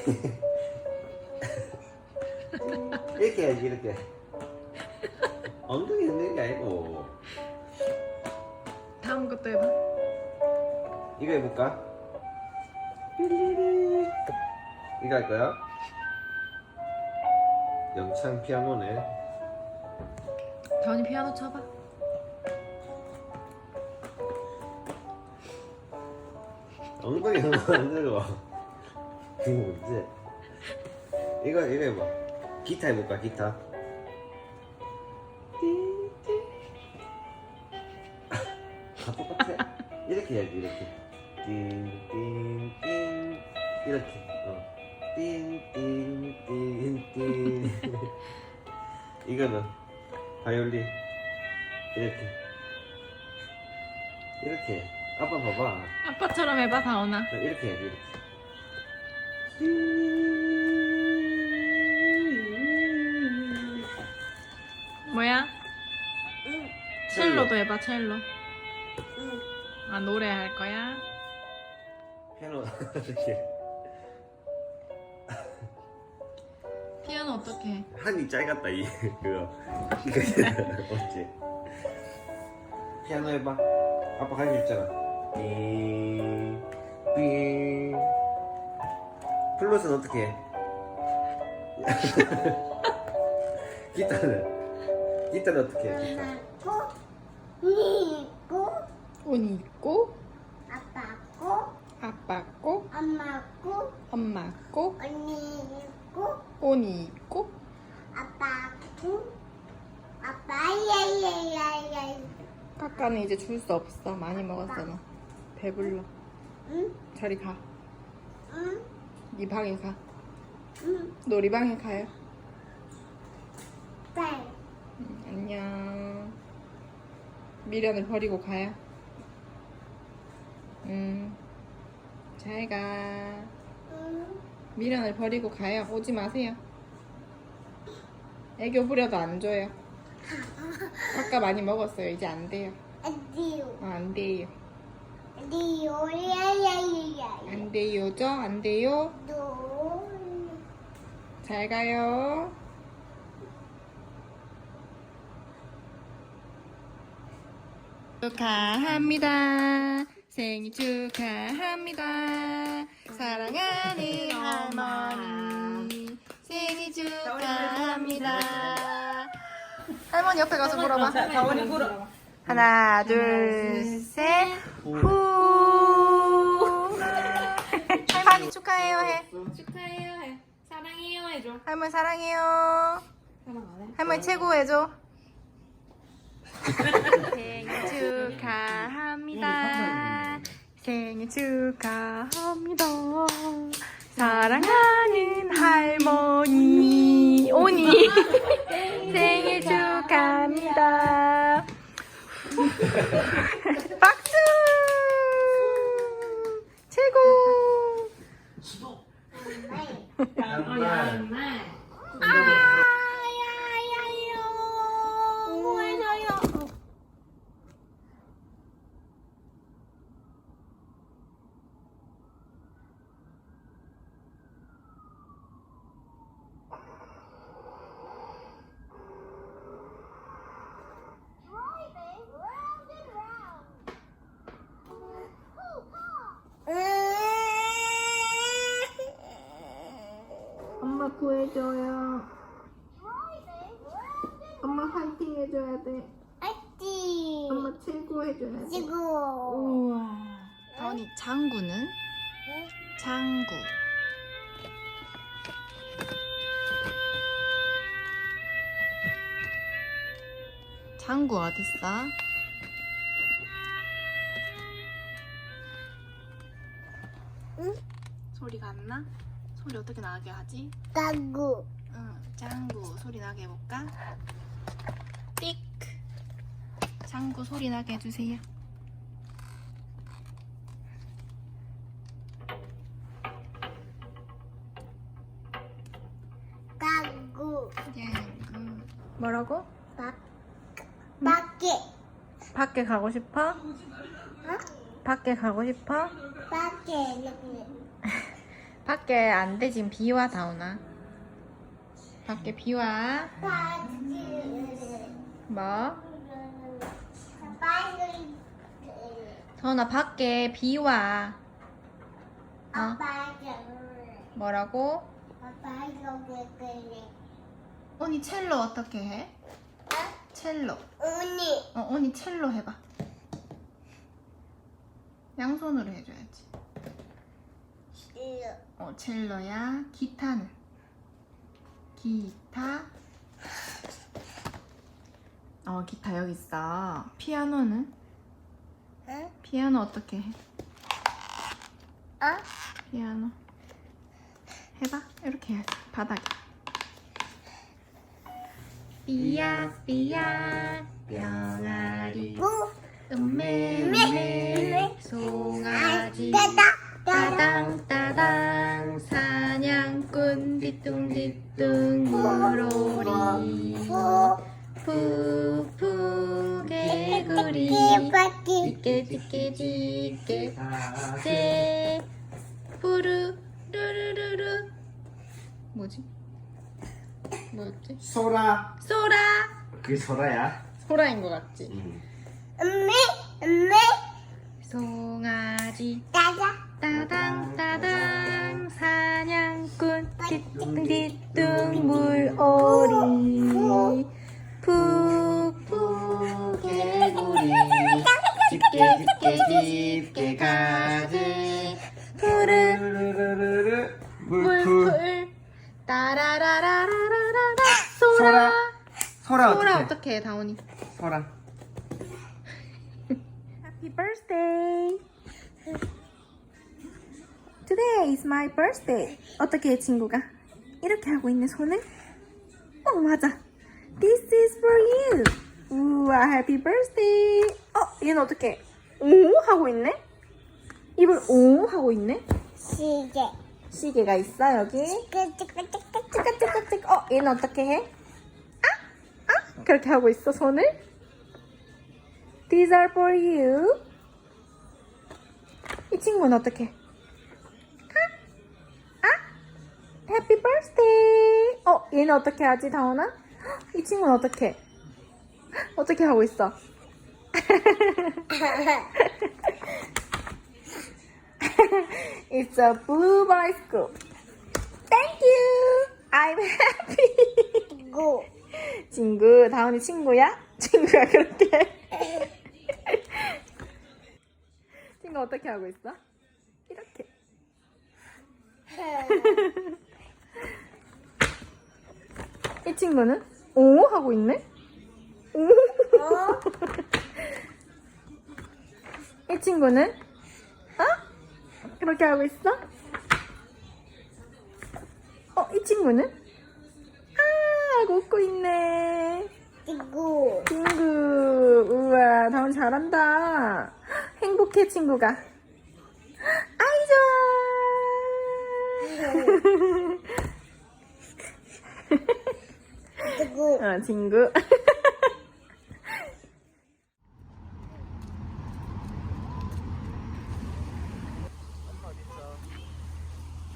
이렇게 해야지 이렇게 엉덩이 흔드는 게 아니고 다음 것도 해봐. 이거 해볼까? 삐리리 이거 할 거야? 영창 피아노네 다원이 피아노 쳐봐. 엉덩이 너무 안 들어 이거 뭐지? 이거 이거 해봐. 기타 해볼까 기타? 다 똑같아. 이렇게 해야지 이렇게. 띵띵띵 이렇게. 어. 띵띵띵띵 이거는 바이올린. 이렇게. 이렇게. 아빠 봐봐. 아빠처럼 해봐 다원아. 나 이렇게 해야지 이렇게 뭐야? 첼로도 해봐 첼로. 아 노래 할 거야? 피아노 이렇게 피아노 어떻게? 한이 짧았다 이 그거 어째 피아노 해봐 아빠 가르쳐 줬잖아 삐 삐 플룻은 어떻게 해? 기타는? 기타는 어떻게 해 기타? 니고 옷 입고 아빠고 아빠 고 엄마고 엄마 고 언니고 옷 입고 아빠고 아빠 야야야야 까까는 이제 줄 수 없어. 많이 먹었잖아. 배불러. 응? 저리 가. 응? 네 방에 가. 응? 놀이방에 가요. 네. 음, 안녕. 미련을 버리고 가요. 음, 음잘 가. 응? 미련을 버리고 가요. 오지 마세요. 애교 부려도 안 줘요. 아까 많이 먹었어요. 이제 안 돼요. 어디요? 어, 안 돼요 야야야야 안 돼요죠 안 돼요? 너잘 가요. 축하합니다. 생일 축하합니다. 사랑하는 할머니. 생일 축하합니다. 할머니 옆에 가서 물어봐. 자원이. 하나 둘 셋. 후. 축하해요 해. 축하해요 해. 사랑해요 해줘. 할머니 사랑해요. 사랑 안 해? 할머니 최고 해줘. 생일 축하합니다. 생일 축하합니다. 사랑하는 할머니 오니 생일 축하합니다. 박수! 최고! 양말. 아야야요 뭐해줘요 엄마 구해줘요. 엄마 화이팅 해줘야 돼. 아띠 엄마 최고 해줘야 돼. 지구 우와. 다원이 장구는? 장구. 장구 어딨어? 응? 소리가 안 나? 소리 어떻게 나게 하지? 가구 응, 짱구 소리 나게 해볼까? 띡! 짱구 소리 나게 해주세요. 가구 짱구. 뭐라고? 박 밖에 밖에 가고 싶어? 어? 밖에 가고 싶어? 밖에 이렇게 밖에 안 돼 지금 비와 다오나. 밖에 비와. 뭐? 다오나 밖에 비와. 어? 뭐라고? 언니 첼로 어떻게 해? 첼로. 언니 어, 언니 첼로 해봐. 양손으로 해줘야지. 싫어 어, 첼로야. 기타는? 기타. 어, 기타 여기 있어. 피아노는? 응? 피아노 어떻게 해? 어? 피아노. 해봐. 이렇게 해야지. 바닥에. 삐약, 삐약, 병아리. 무 음메, 음메, 소라야? 소라인 것 같지? 응. 음메 음메. 송아지. 따당 따당 사냥꾼. 뒤뚱뒤뚱 물오리. 푸푸 개구리. 집게 집게 집게 가지. 푸르 르르르르. 물풀. 물풀. 따라라라라라라. 소라 소라 소라 어떻게? 어떻게 해 다온이? 소라. Happy birthday. Today is my birthday. 어떻게 해 친구가? 이렇게 하고 있네 손을? 어 맞아. This is for you. 우와 Happy birthday. 어 얘는 어떻게 오 하고 있네? 입을 오 하고 있네? 시계. 시계가 있어 여기? 끄끄끄끄끄. 찌깍찌깍찌깍 어 얘는 어떻게 해? 아? 아? 그렇게 하고 있어 손을 These are for you 이 친구는 어떻게 해? 아? 아? Happy birthday 어 얘는 어떻게 하지 다원아? 헉, 이 친구는 어떻게 어떻게 하고 있어? It's a blue bicycle Thank you I'm happy 구 친구, 다운이 친구야? 친구가 그렇게 해. 친구 어떻게 하고 있어? 이렇게. 이 친구는 오 하고 있네. 오. 이 친구는 어? 그렇게 하고 있어? 어, 이 친구는 아 하고 웃고 있네. 구 친구, 우와, 다운 잘한다. 행복해, 친구가. 아이, 좋아. 구 어, 친구.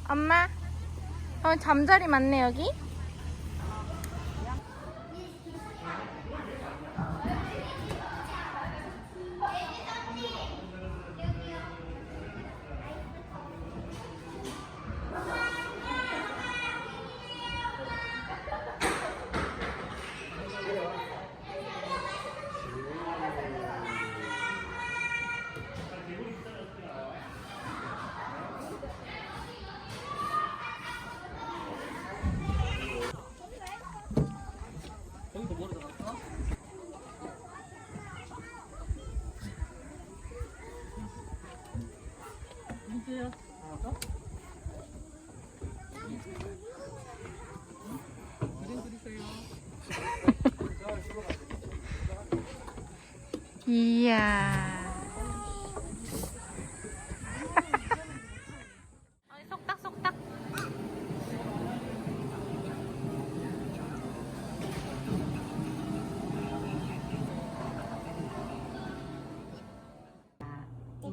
엄마, 어, 잠자리 많네, 여기? 이야. 속닥속닥.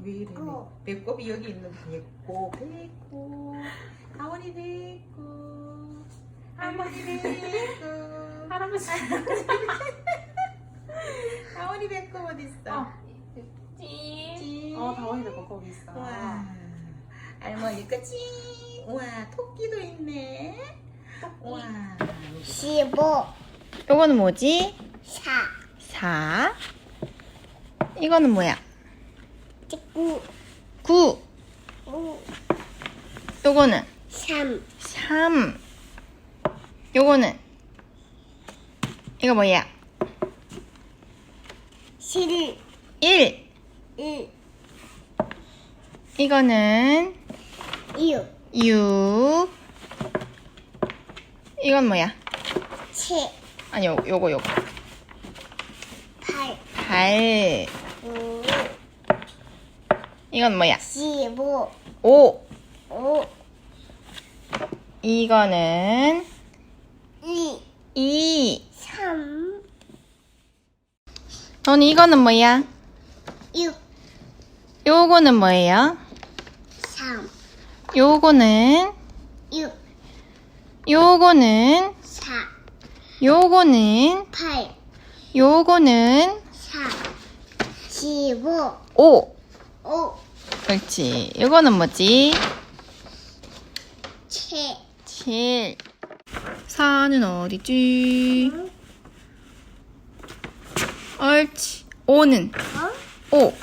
이래 배꼽이 여기 있는 배꼽 배꼽 가원이 배꼽 할머니 배꼽 할아버지. 가원이 배꼽 어디 있어? 어. 찐. 찐. 어, 다원이 배꼽 거기 있어. 와 할머니 끝이 와 토끼도 있네 와 십오, 요거는 뭐지? 사, 4. 이거는 뭐야? 구, 9. 오, 요거는 삼, 3. 요거는 이거 뭐야? 칠, 1. 일, 이거는 육, 6. 이건 뭐야? 칠, 아니, 요, 요거, 요거. 팔, 8. 구, 이건 뭐야? 십오, 5. 오, 이거는 이, 2. 삼, 너는 이거는 뭐야? 육, 요거는 뭐예요? 삼, 요거는, 육, 요거는, 사, 요거는, 팔, 요거는 사, 십오, 5. 오, 그렇지. 요거는 뭐지? 칠, 7. 4는 어디지? 옳지. 5는? 어? 5.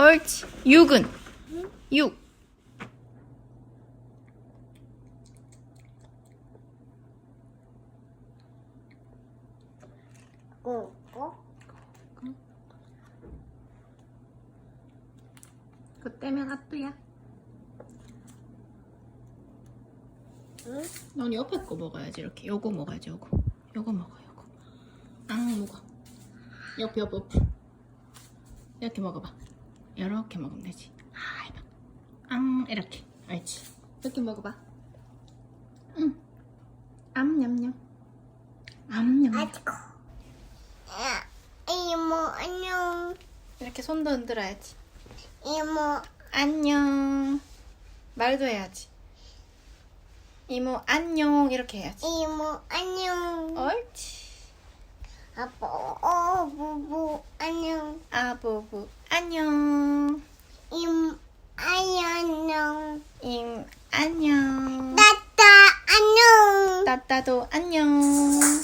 옳지. 6은? 6. 구, 구, 그 떼면 핫도야. 응? 넌 옆에 거 먹어야지 이렇게. 요거 먹어야지 요거. 요거 먹어 요거. 앙 먹어. 옆에 옆에 옆에. 이렇게 먹어봐. 이렇게 먹으면 되지. 아 해봐. 앙 이렇게. 알지? 이렇게 먹어봐. 응. 암냠냠. 암냠냠. 아이고. 야, 이모 안녕. 이렇게 손도 흔들어야지. 이모 안녕. 말도 해야지. 이모 안녕 이렇게 해야지. 이모 안녕. 옳지. 아빠 어 부부 안녕. 아부부 안녕. 임 안녕. 임 안녕. 따따 안녕. 따따도 안녕.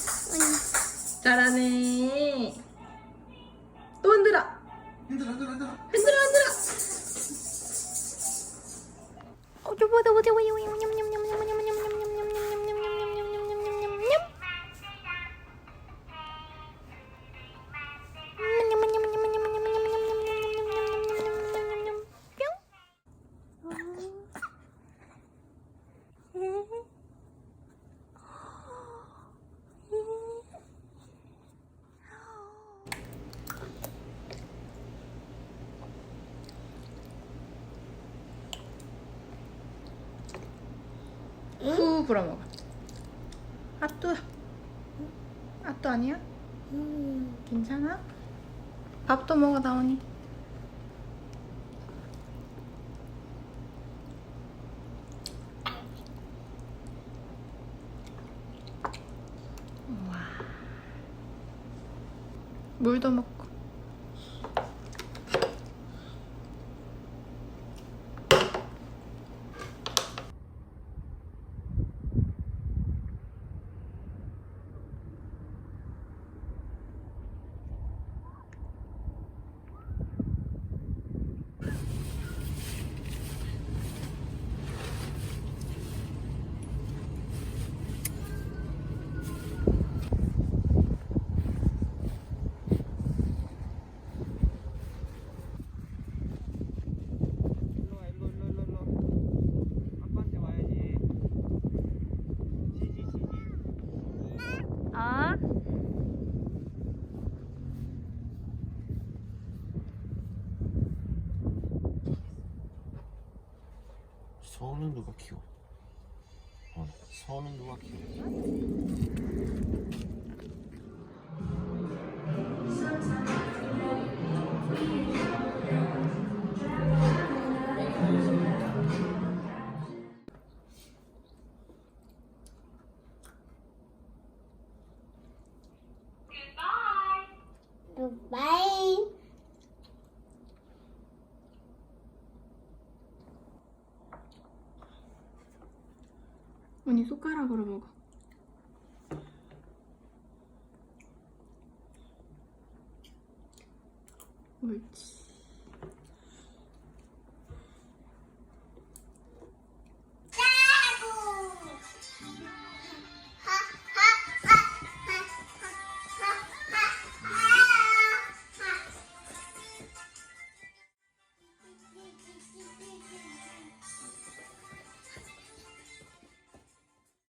불어 먹어. 아또 아또 아니야? 음. 괜찮아? 밥도 먹어 나오니. 와. 물도 먹고. 일로 와 일로 일로 일로 일로 아빠한테 와야지 지지 지지 아? 소는 누가 키워? 어, 소는 누가 키워? 언니 숟가락으로 먹어. 옳지.